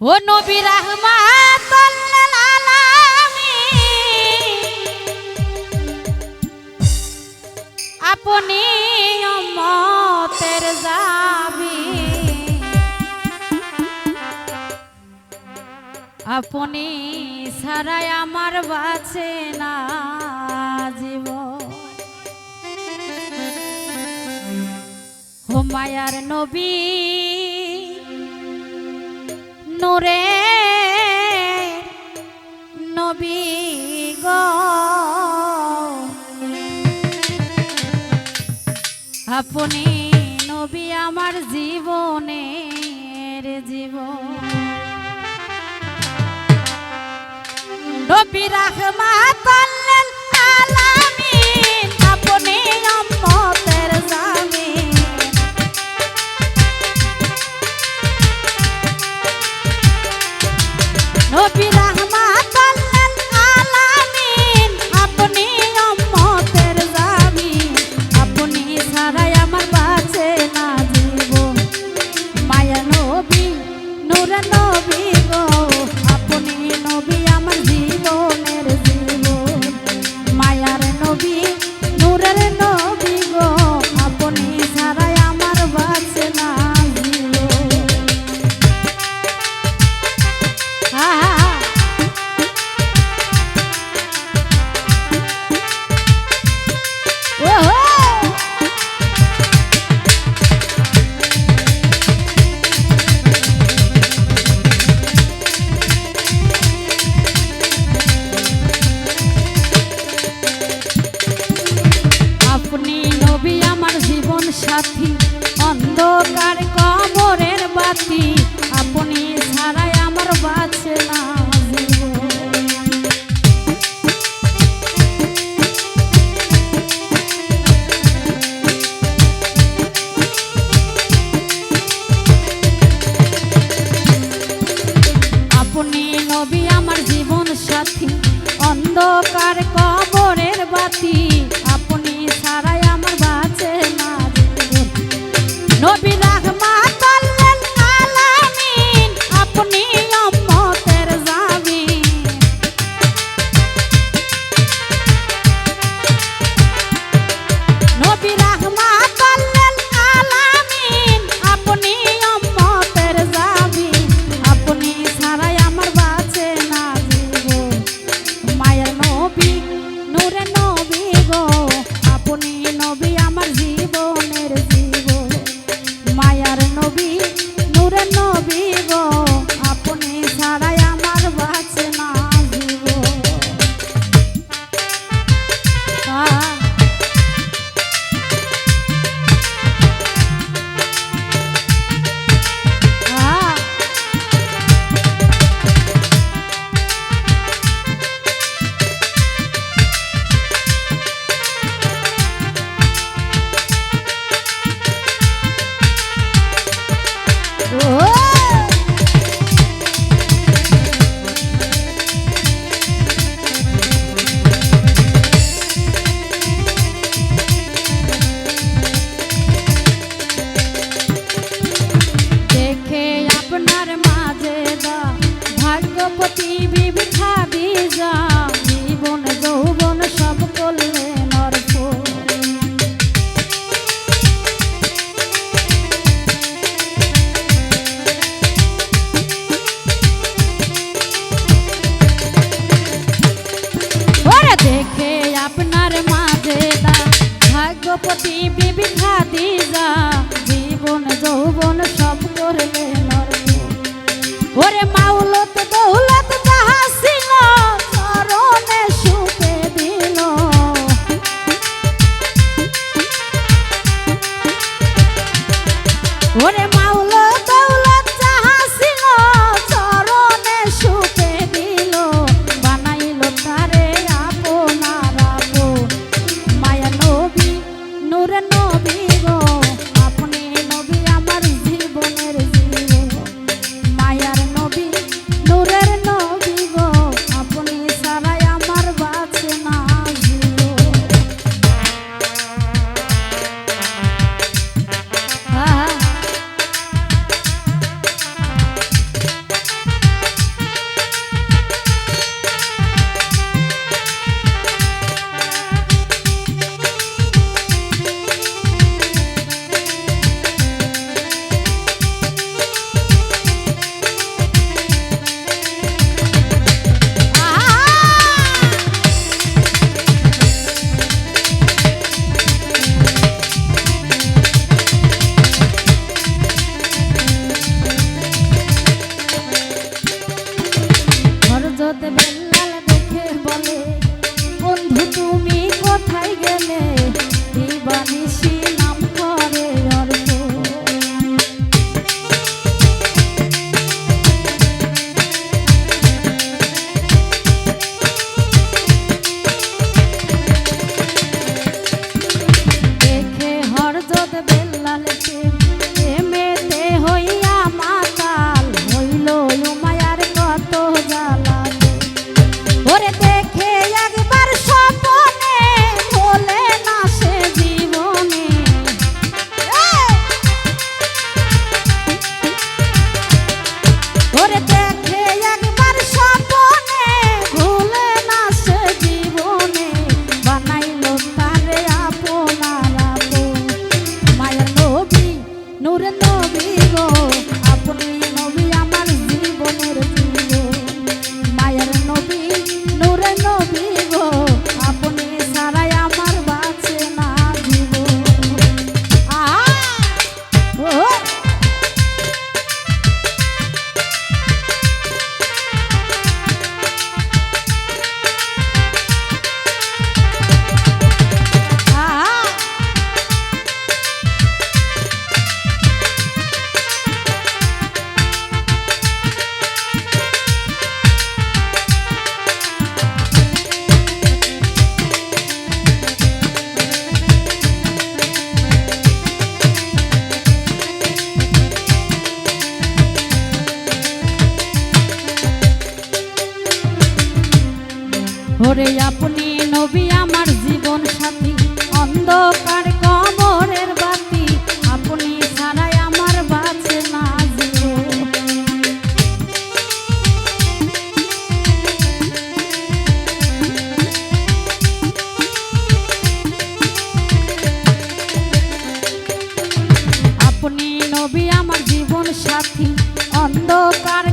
ও নবী রাহমাতুল্লাল আলামিন আপনি উম্মতের জাবি। আপনি সারাই আমার বাঁচে না জীব হুমায়ার নবী। নূরে নবী গো। আপনি নবী আমার জীবনের জীবন। নবী রাখ মাতাল বাসি আপনি ছাড়াই আমার না আপনি নবী আমার জীবন সাথী অন্ধকার কবরের বাতি। virar কোটিপতি বিবি খাদিজা জীবন যৌবন নবী গো আপনি নবী আমার জীবনের নবী আমার জীবন সাথী, অন্ধকার কবরের বাতি, আপনি ছাড়াই আমার বাঁচে না আপনি নবী আমার জীবন সাথী, অন্ধকার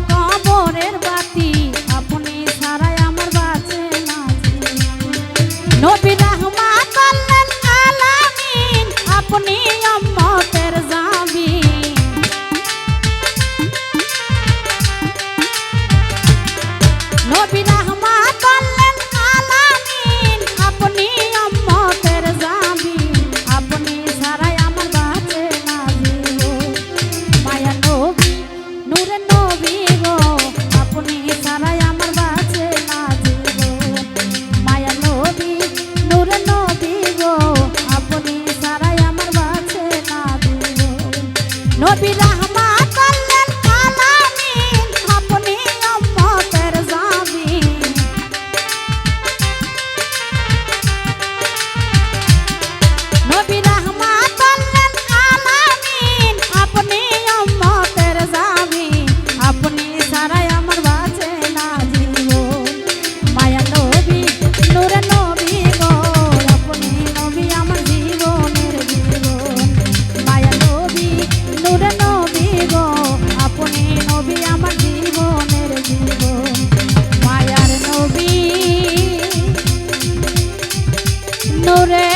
señores.